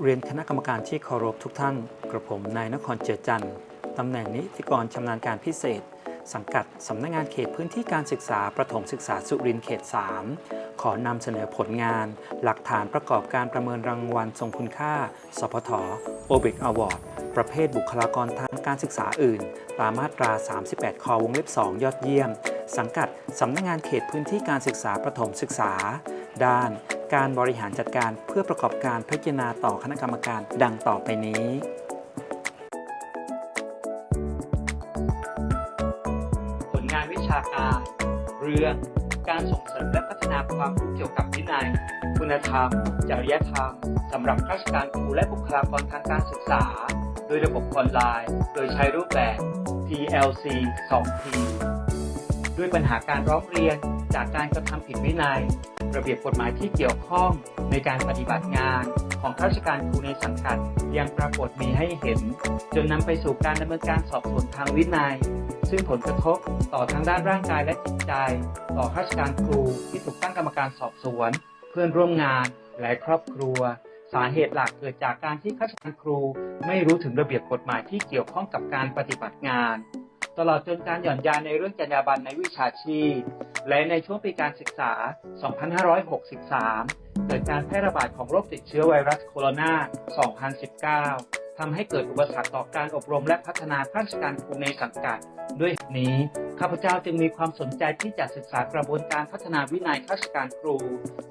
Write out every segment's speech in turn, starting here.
เรียนคณะกรรมการที่เคารพทุกท่าน กระผมนายนครเจือจันทร์ตำแหน่งนิติกรชำนาญการพิเศษ สังกัดสำนักงานเขตพื้นที่การศึกษาประถมศึกษาสุรินทร์เขต 3 ขอนำเสนอผลงาน หลักฐานประกอบการประเมินรางวัลทรงคุณค่า สพทโอเบกอวอร์ดประเภทบุคลากรทางการศึกษาอื่น ตามมาตรา 38ควงเล็บ 2 ยอดเยี่ยม สังกัดสำนักงานเขตพื้นที่การศึกษาประถมศึกษา ด้าน การบริหารจัดการเพื่อประกอบการพิจารณาต่อคณะกรรมการดังต่อไปนี้ผลงานวิชาการเรื่องการส่งเสริมและพัฒนาความรู้เกี่ยวกับวินัย คุณธรรม จริยธรรมสำหรับข้าราชการครูและบุคลากรทางการศึกษา โดยระบบออนไลน์ โดยใช้รูปแบบ PLC 2P ด้วยปัญหาการร้องเรียนจากการกระทำผิดวินัย ระเบียบกฎหมายที่เกี่ยวข้องในการปฏิบัติงานของข้าราชการครูในสังกัด ยังปรากฏมีให้เห็น จนนำไปสู่การดำเนินการสอบสวนทางวินัย ซึ่งผลกระทบต่อทางด้านร่างกายและจิตใจ ต่อข้าราชการครูที่ถูกตั้งกรรมการสอบสวน เพื่อนร่วมงานและครอบครัว สาเหตุหลักเกิดจากการที่ข้าราชการครู ไม่รู้ถึงระเบียบกฎหมายที่เกี่ยวข้องกับการปฏิบัติงาน ตลอดจนการหย่อนยานในเรื่องจรรยาบรรณในวิชาชีพ และในช่วงปีการศึกษา 2563 เกิดการแพร่ระบาดของโรคติดเชื้อไวรัสโคโรนา 2019 ทำให้เกิดอุปสรรคต่อการอบรมและพัฒนาข้าราชการครูในสังกัด ด้วยนี้ข้าพเจ้าจึงมีความสนใจที่จะศึกษากระบวนการพัฒนาวินัยข้าราชการครู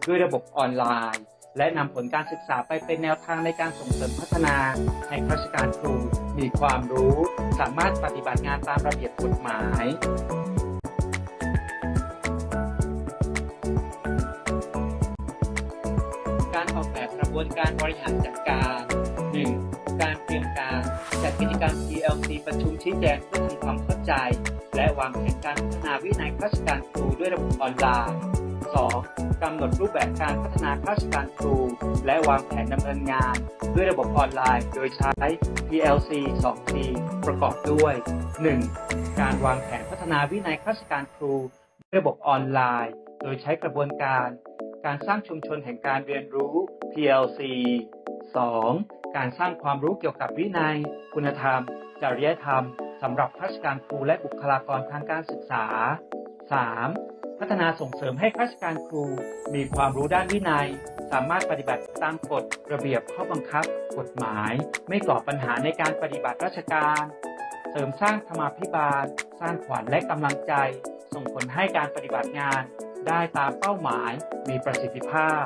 ด้วยระบบออนไลน์ และนำผลการศึกษาไปเป็นแนวทางในการส่งเสริมพัฒนา ให้ข้าราชการครูมีความรู้ สามารถปฏิบัติงานตามระเบียบกฎหมายการออกแบบกระบวนการบริหารจัดการ 1. การเตรียมการจัดกิจกรรม TLC ประชุมชี้แจงเพื่อทำความเข้าใจ และวางแผนการพัฒนาวินัยข้าราชการครูด้วยระบบออนไลน์ 2. กำหนดรูปแบบการพัฒนาข้าราชการครู และวางแผนดำเนินงาน ด้วยระบบออนไลน์ โดยใช้ PLC 2T ประกอบด้วย 1. การวางแผนพัฒนาวินัยข้าราชการครู ด้วยระบบออนไลน์ โดยใช้กระบวนการ การสร้างชุมชนแห่งการเรียนรู้ PLC 2. การสร้างความรู้เกี่ยวกับวินัย คุณธรรม จริยธรรมสำหรับข้าราชการครูและบุคลากรทางการศึกษา 3. พัฒนาส่งเสริมให้ข้าราชการครู มีความรู้ด้านวินัย สามารถปฏิบัติตามกฎระเบียบข้อบังคับ กฎหมาย ไม่ก่อปัญหาในการปฏิบัติราชการ เสริมสร้างธรรมาภิบาล สร้างขวัญและกำลังใจ ส่งผลให้การปฏิบัติงาน ได้ตามเป้าหมาย มีประสิทธิภาพ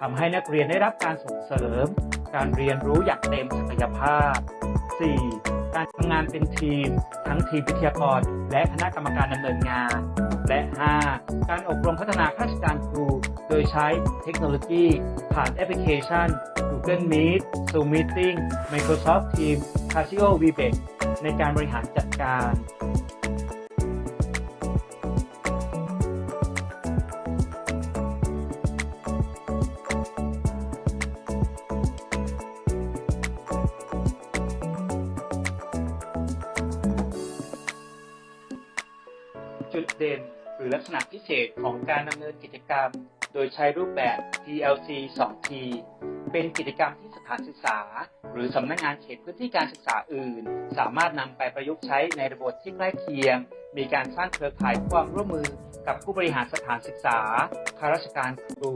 ทำให้นักเรียนได้รับการส่งเสริม การเรียนรู้อย่างเต็มศักยภาพ 4. การทำงานเป็นทีม ทั้งทีมวิทยากรและคณะกรรมการดำเนินงาน และ 5. การอบรมพัฒนาข้าราชการครู โดยใช้เทคโนโลยี ผ่านแอปพลิเคชัน Google Meet Zoom Meeting Microsoft Teams Casio Webex ในการบริหารจัดการจุดเด่น หรือลักษณะพิเศษของการดำเนินกิจกรรม โดยใช้รูปแบบ PLC 2T เป็นกิจกรรมที่สถานศึกษา หรือสำนักงานเขตพื้นที่การศึกษาอื่น สามารถนำไปประยุกต์ใช้ในระบบที่ใกล้เคียง มีการสร้างเครือข่ายความร่วมมือกับผู้บริหารสถานศึกษาข้าราชการครู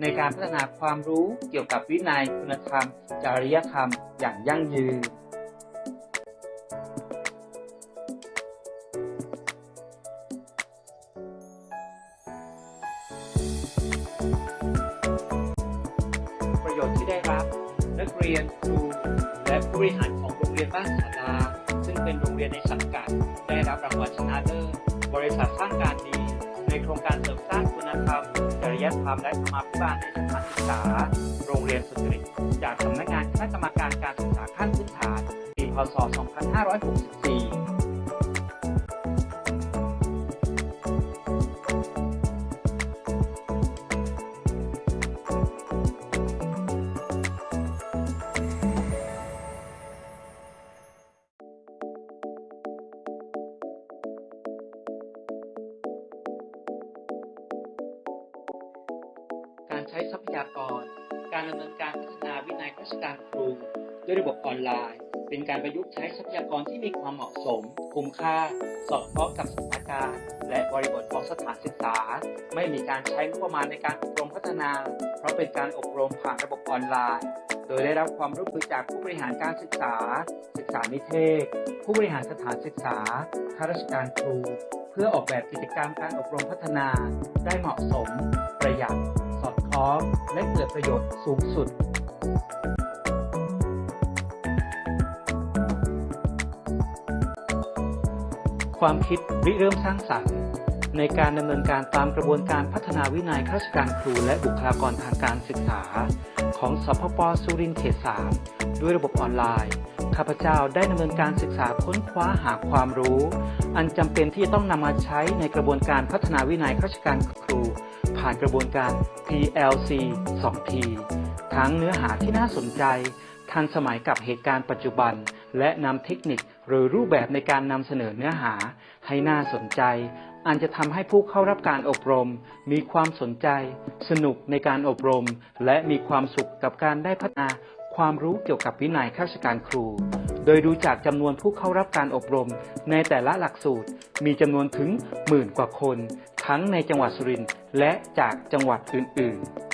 ในการพัฒนาความรู้เกี่ยวกับวินัยคุณธรรม จริยธรรม อย่างยั่งยืน ได้รับ นักเรียนครูและผู้บริหารของโรงเรียนบ้านสาราซึ่งเป็นโรงเรียนในสังกัด ได้รับรางวัลชนะเลิศบริษัทสร้างการดี ในโครงการเสริมสร้างคุณธรรมจริยธรรมและธรรมาภิบาลในสถานศึกษา โรงเรียนสุจริตจากสำนักงานคณะกรรมการการศึกษาขั้นพื้นฐานปีพศ 2564 ใช้ทรัพยากร การดำเนินการพัฒนาวินัยราชการครู ด้วยระบบออนไลน์ เป็นการประยุกต์ใช้ทรัพยากรที่มีความเหมาะสม คุ้มค่า สอดคล้องกับสถานการณ์ และบริบทของสถานศึกษา ไม่มีการใช้งบประมาณในการอบรมพัฒนา เพราะเป็นการอบรมผ่านระบบออนไลน์ โดยได้รับความร่วมมือจากผู้บริหารการศึกษา ศึกษานิเทศ ผู้บริหารสถานศึกษาข้าราชการครู เพื่อออกแบบกิจกรรมการอบรมพัฒนาได้เหมาะสม ประหยัด อดคล้องและเกิดประโยชน์สูงสุด ความคิดริเริ่มสร้างสรรค์ ในการดำเนินการตามกระบวนการพัฒนาวินัยข้าราชการครูและบุคลากรทางการศึกษา ของสพปสุรินทร์เขต 3 ด้วยระบบออนไลน์ข้าพเจ้าได้ดำเนินการศึกษาค้นคว้าหาความรู้ อันจำเป็นที่จะต้องนำมาใช้ในกระบวนการพัฒนาวินัยข้าราชการครู ผ่านกระบวนการ PLC 2P ทั้งเนื้อหาที่น่าสนใจ ทันสมัยกับเหตุการณ์ปัจจุบัน และนำเทคนิคหรือรูปแบบในการนำเสนอเนื้อหา ให้น่าสนใจ อันจะทำให้ผู้เข้ารับการอบรม มีความสนใจ สนุกในการอบรม และมีความสุขกับการได้พัฒนาความรู้เกี่ยวกับวินัยข้าราชการครู โดยดูจากจำนวนผู้เข้ารับการอบรม ในแต่ละหลักสูตรมีจำนวนถึงหมื่นกว่าคน ทั้งในจังหวัดสุรินทร์และจากจังหวัดอื่น ๆ